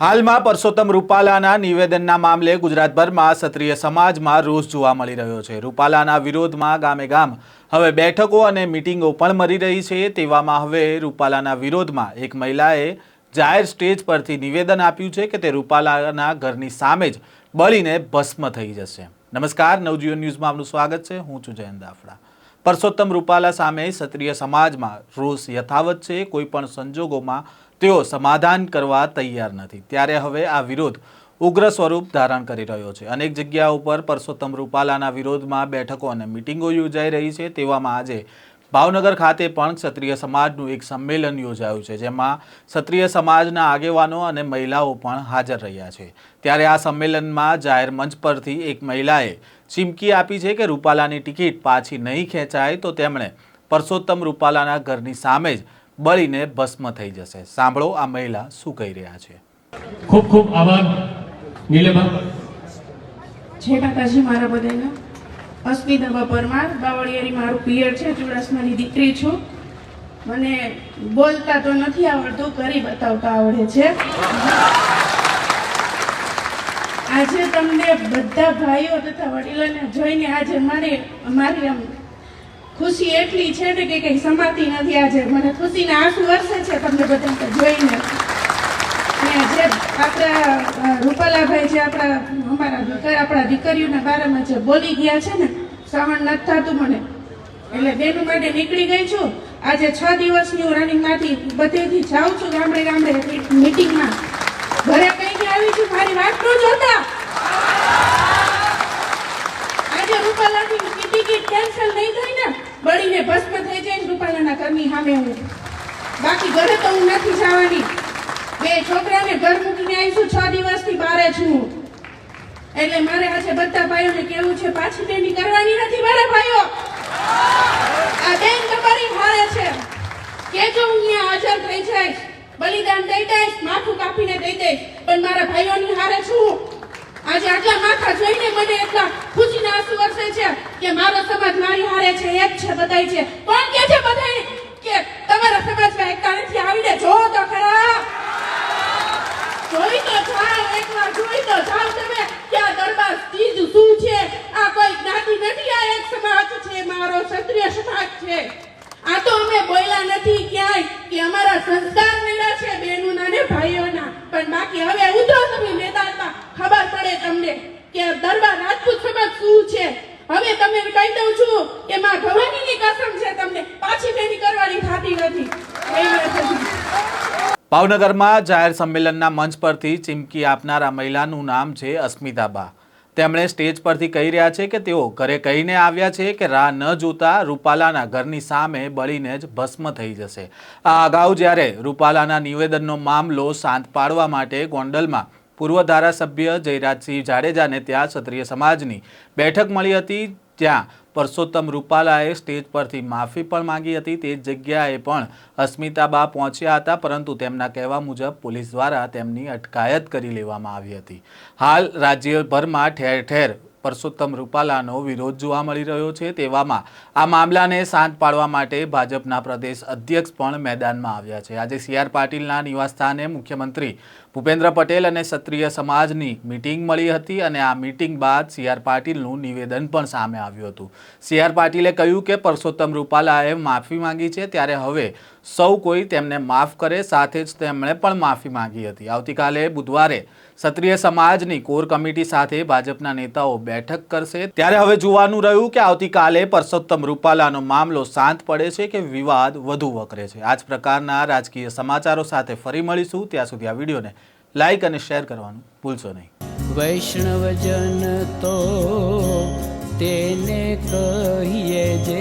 હાલમાં પરસોત્તમ રૂપાલાના નિવેદનના મામલે ગુજરાતભરમાં ક્ષત્રિય સમાજમાં રોષ જોવા મળી રહ્યો છે. રૂપાલાના વિરોધમાં ગામે ગામ હવે બેઠકો અને મિટિંગો પણ મળી રહી છે. તેવામાં હવે રૂપાલાના વિરોધમાં એક મહિલાએ જાહેર સ્ટેજ પરથી નિવેદન આપ્યું છે કે તે રૂપાલાના ઘરની સામે જ બળીને ભસ્મ થઈ જશે. નમસ્કાર, નવજીવન ન્યૂઝમાં આપનું સ્વાગત છે. હું છું જયંત દાફડા. પરસોત્તમ રૂપાલા સામે ક્ષત્રિય સમાજમાં રોષ યથાવત છે. કોઈ પણ સંજોગોમાં તેઓ સમાધાન કરવા તૈયાર નથી. ત્યારે હવે આ વિરોધ ઉગ્ર સ્વરૂપ ધારણ કરી રહ્યો છે. અનેક જગ્યાઓ પર પરસોત્તમ રૂપાલાના વિરોધમાં બેઠકો અને મિટિંગો યોજાઈ રહી છે. તેવામાં આજે ભાવનગર ખાતે પણ ક્ષત્રિય સમાજનું એક સંમેલન યોજાયું છે, જેમાં ક્ષત્રિય સમાજના આગેવાનો અને મહિલાઓ પણ હાજર રહ્યા છે. ત્યારે આ સંમેલનમાં જાહેર મંચ પરથી એક મહિલાએ ચીમકી આપી છે કે રૂપાલાની ટિકિટ પાછી નહીં ખેંચાય તો તેમણે પરસોત્તમ રૂપાલાના ઘરની સામે જ બળીને ભસ્મ થઈ જશે. સાંભળો આ મહિલા શું કહી રહ્યા છે. ખૂબ ખૂબ આભાર. નીલેમા જય માતાજી મારા બધાને અસ્મિતા પરમાર બાવળિયારી મારું પિયર છે ચુડાસમાની દીકરી છું. મને બોલતા તો નથી આવડતું કરી બતાવતા આવડે છે. આજે તમને બધા ભાઈઓ તથા વડીલોને જોઈને આજે મારી મારી આમ ખુશી એટલી છે ને કે કઈ સમાતી નથી આજે. મને ખુશીના આંસુ વરસે છે તમને બધા જોઈને. જે આપણા રૂપાલાભાઈ જે આપણા, અમારા દીકરા, આપણા દીકરીઓના બારામાં જે બોલી ગયા છે ને, શ્રવણ નથી થતું મને. એટલે બેનું માટે નીકળી ગઈ છું. આજે છ દિવસની હું રનિંગમાંથી બધેથી જાઉં છું ગામડે ગામડે મીટિંગમાં ઘરે કંઈક આવી છું, મારી વાત ન જોતા આજે રૂપાલાની ટિકિટ કેન્સલ નહીં થઈ ને બળીને ભસ્મ થઈ જાય રૂપાલાના ઘરની સામે હું. બાકી ઘરે તો હું નથી જવાની. બે છોકરાને ઘર મૂકીને આવીશું છ દિવસથી બારે છું. એટલે મારે આજે બધા ભાઈઓને કેવું છે, પાછી બેની કરવાની નથી મારા ભાઈઓ. આ બેન તમારી હારે છે. કેજો હું અહીંયા હાજર થઈ જઈશ. બલિદાન દઈ દઈશ, માથું કાપીને દઈ દઈશ. પણ મારા ભાઈઓની હારે છું. આજે આટલા માથા જોઈને મને એટલા ખુશીના આંસુ વરસે છે કે મારો સમાજ મારી હારે છે એક છે બધાય છે. કોણ કે છે બધાય? કે તમારા સમાજમાં એકતા નથી આવીને જો તો ખરા. જોઈ તો જાઓ, એકવાર જોઈ તો જાઓ તમે કે આ દરબાર ચીજ શું છે? આ કોઈ જ્ઞાતિ નથી, આ એક સમાજ છે, મારો ક્ષત્રિય સમાજ છે. આ તો અમે બોલ્યા નથી ક્યાંય કે અમારા સંસ્કાર મેળા છે બહેનોના ને ભાઈઓના. પણ બાકી હવે ઉતરો તમે મેદાનમાં ખબર પડે તમને કે દરબાર રાજપૂત સમાજ શું છે? હવે તમે કહી દઉં છું કે માં ભવાનીની કસમ છે તમને પાછી ફેરી કરવાની થાતી નથી. ભાવનગરમાં જાહેર સંમેલનના મંચ પરથી ચીમકી આપનારા મહિલાનું નામ છે અસ્મિતાબા. તેમણે સ્ટેજ પરથી કહી રહ્યા છે કે તેઓ ઘરે કહીને આવ્યા છે કે રાહ ન જોતા રૂપાલાના ઘરની સામે બળીને જ ભસ્મ થઈ જશે. આ અગાઉ જ્યારે રૂપાલાના નિવેદનનો મામલો શાંત પાડવા માટે ગોંડલમાં પૂર્વ ધારાસભ્ય જયરાજસિંહ જાડેજાને ત્યાં ક્ષત્રિય સમાજની બેઠક મળી હતી ત્યાં પરસોત્તમ રૂપાલાએ સ્ટેજ પરથી માફી પણ માંગી હતી. તે જ જગ્યાએ પણ અસ્મિતાબા પહોંચ્યા હતા, પરંતુ તેમના કહેવા મુજબ પોલીસ દ્વારા તેમની અટકાયત કરી લેવામાં આવી હતી. હાલ રાજ્યભરમાં ઠેર ઠેર પરસોત્તમ રૂપાલાનો વિરોધ જોવા મળી રહ્યો છે તેવામાં આ મામલાને શાંત પાડવા માટે ભાજપના પ્રદેશ અધ્યક્ષ પણ મેદાનમાં આવ્યા છે. આજે સી આર પાટીલના નિવાસસ્થાને મુખ્યમંત્રી ભૂપેન્દ્ર પટેલ અને ક્ષત્રિય સમાજની મિટિંગ મળી હતી અને આ મિટિંગ બાદ સી આર પાટીલનું નિવેદન પણ સામે આવ્યું હતું. સી આર પાટીલે કહ્યું કે પરસોત્તમ રૂપાલાએ માફી માંગી છે, ત્યારે હવે સૌ કોઈ તેમને માફ કરે, સાથે જ તેમણે પણ માફી માંગી હતી. આવતીકાલે બુધવારે ક્ષત્રિય સમાજની કોર કમિટી સાથે ભાજપના નેતાઓ બેઠક કરશે. ત્યારે હવે જોવાનું રહ્યું કે આવતીકાલે પરસોત્તમ રૂપાલાનો મામલો શાંત પડે છે કે વિવાદ વધુ વકરે છે. આ જ પ્રકારના રાજકીય સમાચારો સાથે ફરી મળીશું. ત્યાં સુધી આ વિડીયોને લાઈક અને શેર કરવાનું ભૂલશો નહીં. વૈષ્ણવજન તો તેને કહીએ જે